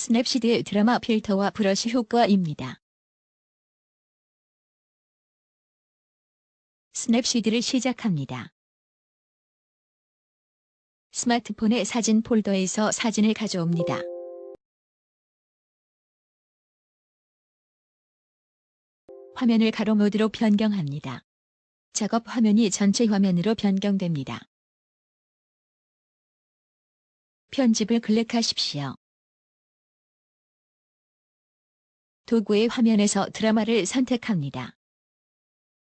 스냅시드의 드라마 필터와 브러쉬 효과입니다. 스냅시드를 시작합니다. 스마트폰의 사진 폴더에서 사진을 가져옵니다. 화면을 가로 모드로 변경합니다. 작업 화면이 전체 화면으로 변경됩니다. 편집을 클릭하십시오. 도구의 화면에서 드라마를 선택합니다.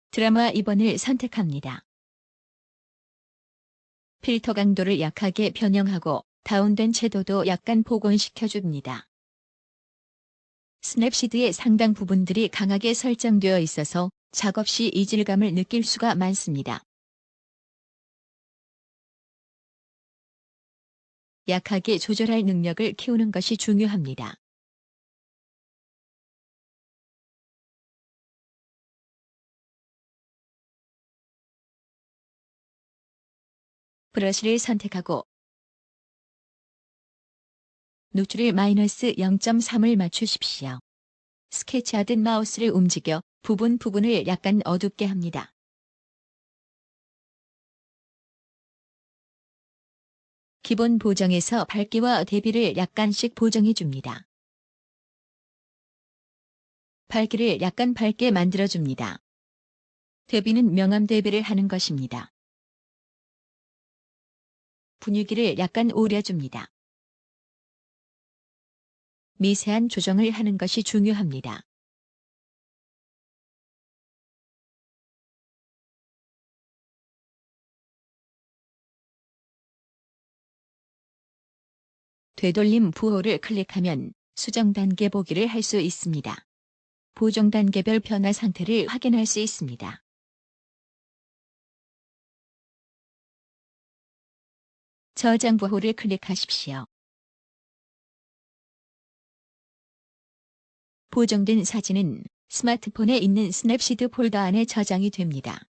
드라마 2번을 선택합니다. 필터 강도를 약하게 변형하고 다운된 채도도 약간 복원시켜줍니다. 스냅시드의 상당 부분들이 강하게 설정되어 있어서 작업 시 이질감을 느낄 수가 많습니다. 약하게 조절할 능력을 키우는 것이 중요합니다. 브러쉬를 선택하고 노출을 마이너스 0.3을 맞추십시오. 스케치하듯 마우스를 움직여 부분 부분을 약간 어둡게 합니다. 기본 보정에서 밝기와 대비를 약간씩 보정해 줍니다. 밝기를 약간 밝게 만들어 줍니다. 대비는 명암 대비를 하는 것입니다. 분위기를 약간 오려줍니다. 미세한 조정을 하는 것이 중요합니다. 되돌림 부호를 클릭하면 수정 단계 보기를 할 수 있습니다. 보정 단계별 변화 상태를 확인할 수 있습니다. 저장 부호를 클릭하십시오. 보정된 사진은 스마트폰에 있는 스냅시드 폴더 안에 저장이 됩니다.